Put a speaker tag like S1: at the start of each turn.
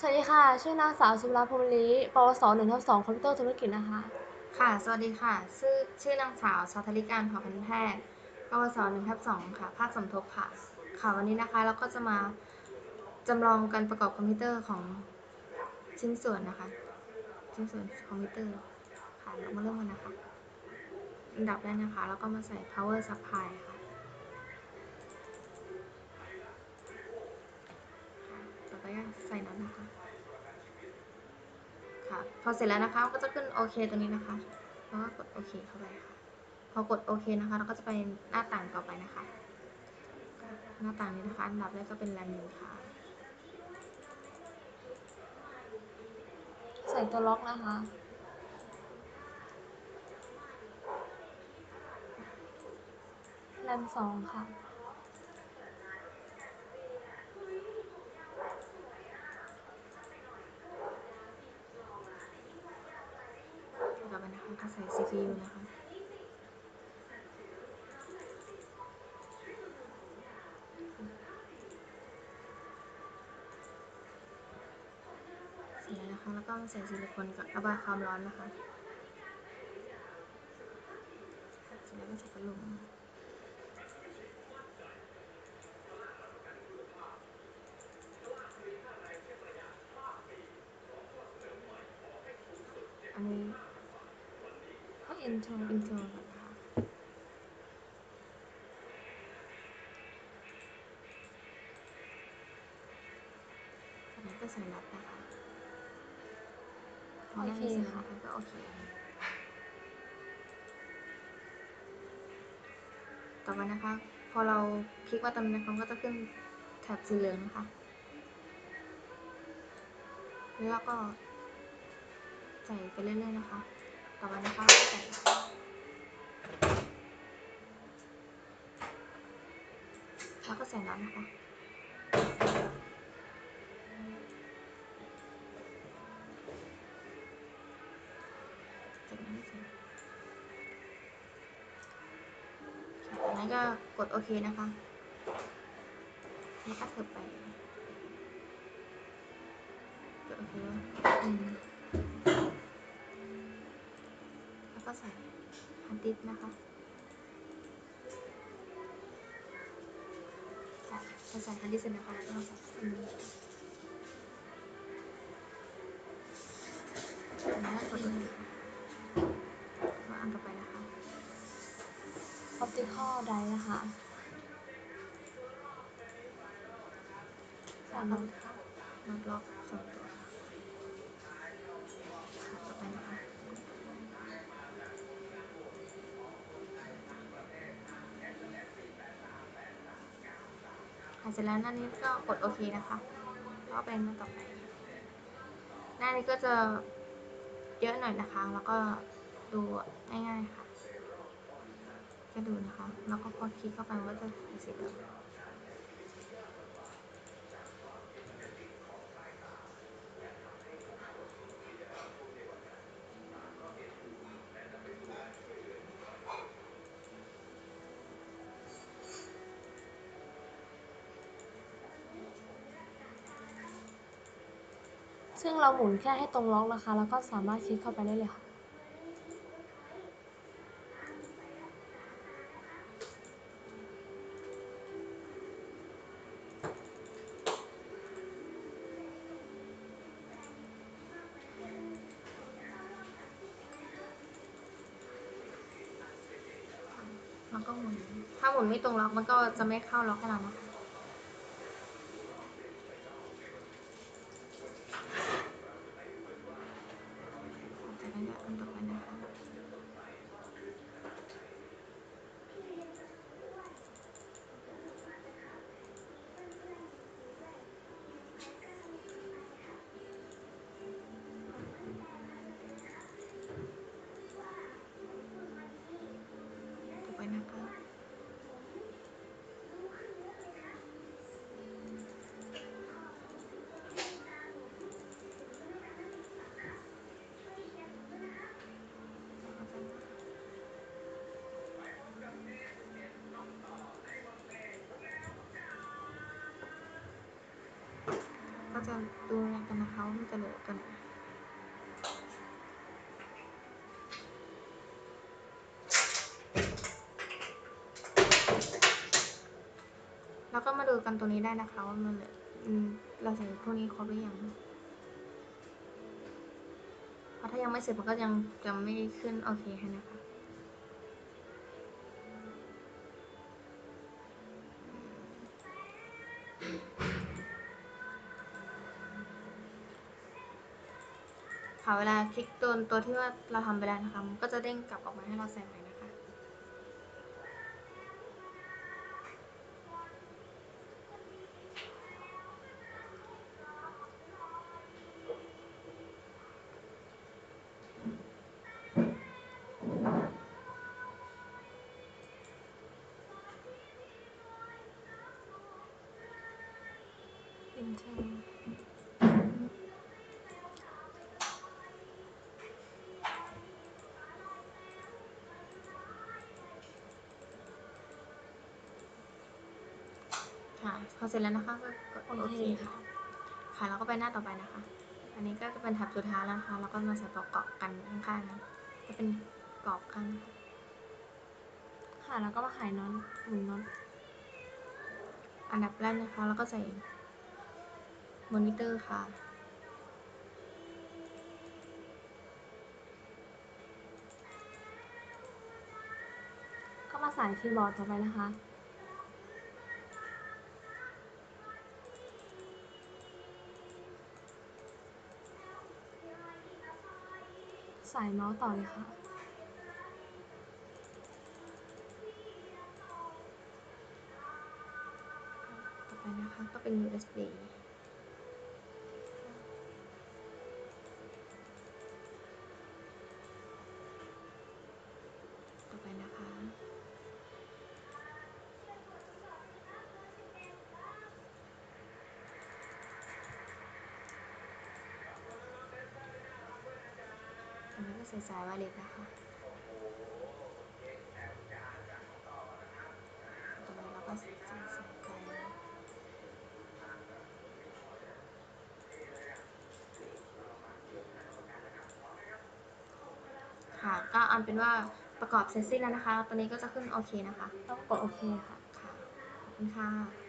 S1: สวัสดีค่ะ ชื่อนางสาวสุราพรหมลีปวสหนึ่งทับสองคอมพิวเตอร์ธุรกิจนะคะ
S2: ค่ะ สวัสดีค่ะ ชื่อชื่อนางสาวชาธริการเผ่าพันธุ์แพทย์ปวสหนึ่งทับสองค่ะ ภาคสมทบค่ะ ค่ะ วันนี้นะคะเราก็จะมาจำลองการประกอบคอมพิวเตอร์ของชิ้นส่วนนะคะ ชิ้นส่วนคอมพิวเตอร์ ค่ะ เรามาเริ่มกันนะคะอันดับแรกนะคะ แล้วก็มาใส่ power supply ค่ะ ก็ใส่น็อตนะคะ ค่ะ พอเสร็จแล้วนะคะก็จะขึ้นโอเคตรงนี้นะคะแล้วก็กดโอเคเข้าไปค่ะ พอกดโอเคนะคะ เราก็จะไปหน้าต่างต่อไปนะคะ หน้าต่างนี้นะคะ อันดับแรกก็เป็นแรมหนึ่งค่ะ
S1: ใส่ตัวล็อกนะคะแรมสองค่ะ
S2: ต่อไปนะคะก็ใส่ CPU นะคะเสร็จแล้วนะคะแล้วก็ใส่ซิลิโคนกับระบายความร้อนนะคะเสร็จแล้วก็ใส่พัดลมอันนี้
S1: ก็อินโทร
S2: อินโทรก่อนนะคะอันนี้ก็ใส่น็อตนะคะพอได้เสร็จแล้วนะคะก็โอเค ต่อไปนะคะ พอเราคลิกว่าตรงนี้นะคะมันก็จะขึ้นแถบสีเหลืองนะคะ แล้วก็ใส่ไปเรื่อยๆนะคะ ต่อไปนะคะก็ใส่แล้วก็ใส่น็อตนะคะจากนั้นก็กดโอเคนะคะแล้วก็เถิบไปกดโอเคอืม ก็ใส่ฮาร์ดดิสนะคะค่ะพอใส่ฮาร์ดดิสก์เสร็จนะคะแล้วก็ใส่อันนี้แล้วกดอเคค่ะแล้วอันต่อไปนะคะ
S1: ออปติคอลไดนะคะ
S2: แล้วน็อตน็อตล็อกสองตัวค่ะค่ะต่อไปนะคะ ค่ะเสร็จแล้วหน้านี้ก็กดโอเคนะคะก็เป็นหน้าต่อไปหน้านี้ก็จะเยอะหน่อยนะคะ แล้วก็ดูง่ายๆค่ะ ก็ดูนะคะ แล้วก็พอคลิกเข้าไปก็จะเป็นสีเหลือง
S1: ซึ่งเราหมุนแค่ให้ตรงล็อกนะคะ แล้วก็สามารถคลิกเข้าไปได้เลยค่ะ
S2: แล้วก็หมุน ถ้าหมุนไม่ตรงล็อกมันก็จะไม่เข้าล็อกให้เรานะคะ จากนั้นก็อันต่อไปนะคะ ต่อไปนะคะ จะดูแลกันนะคะว่ามันจะโหลดตันแล้วก็มาดูกันตัวนี้ได้นะคะว่ามันเหลืออืมเราใส่พวกนี้ครบหรือยังเพราะถ้ายังไม่เสร็จมันก็ยังจะไม่ขึ้นโอเคให้นะคะ ค่ะเวลาคลิกตัวตัวที่ว่าเราทำไปแล้วนะคะมันก็จะเด้งกลับออกมาให้เราใส่ใหม่นะคะ
S1: enter
S2: ค่ะพอเสร็จแล้วนะคะก็กด
S1: โอ
S2: โอ
S1: เค
S2: เคค่ะ ค่ะแล้วก็ไปหน้าต่อไปนะคะ อันนี้ก็จะเป็นแท็บสุดท้ายแล้วนะคะแล้วก็มาใส่ตัวเกาะกันข้างๆนะจะเป็นกรอบกันนะคะ
S1: ค่ะแล้วก็มาขายน็อตหมุนน็อต
S2: อันดับแรกนะคะแล้วก็ใส่มอนิเตอร์ค่ะ
S1: ก็มาใส่คีย์บอร์ดต่อไปนะคะ ใส่เมาส์ต่อเลยค่ะ
S2: ต่อไปนะคะก็เป็น USB ต่อไปนะคะ อันนี้ก็ใส่สายไวเลสนะคะต่อไปเราก็ใส่สายค่ะก็อันเป็นว่าประกอบเสร็จสิ้นแล้วนะคะ ตอนนี้ก็จะขึ้นโอเคนะคะ
S1: แล้วก็กดโอเคค่ะ
S2: ค่ะขอบคุณค่ะ